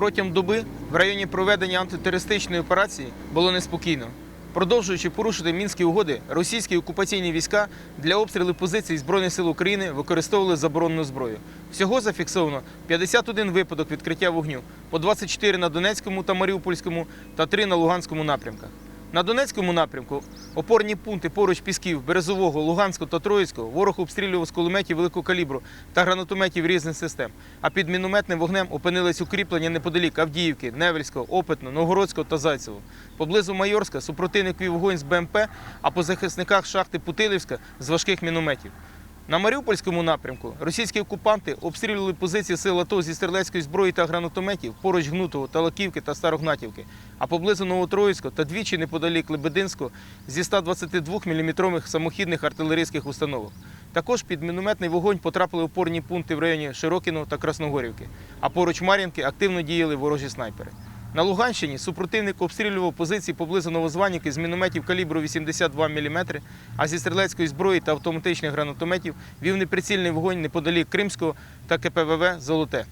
Протягом доби в районі проведення антитерористичної операції було неспокійно. Продовжуючи порушити мінські угоди, російські окупаційні війська для обстрілу позицій Збройних сил України використовували заборонену зброю. Всього зафіксовано 51 випадок відкриття вогню, по 24 на Донецькому та Маріупольському та 3 на Луганському напрямках. На Донецькому напрямку опорні пункти поруч Пісків, Березового, Луганського та Троїцького ворог обстрілював з кулеметів великого калібру та гранатометів різних систем. А під мінометним вогнем опинились укріплення неподалік Авдіївки, Невельського, Опитного, Новгородського та Зайцевого. Поблизу Майорська супротивник вів вогонь з БМП, а по захисниках шахти Путилівська з важких мінометів. На Маріупольському напрямку російські окупанти обстрілювали позиції сил АТО зі стрілецької зброї та гранатометів поруч Гнутого, Талаківки та Старогнатівки, а поблизу Новотроїцького та двічі неподалік Лебединського зі 122 мм самохідних артилерійських установок. Також під мінометний вогонь потрапили опорні пункти в районі Широкіного та Красногорівки, а поруч Мар'їнки активно діяли ворожі снайпери. На Луганщині супротивник обстрілював позиції поблизу Новозванівки з мінометів калібру 82 мм, а зі стрілецької зброї та автоматичних гранатометів вів неприцільний вогонь неподалік Кримського та КПВВ Золоте.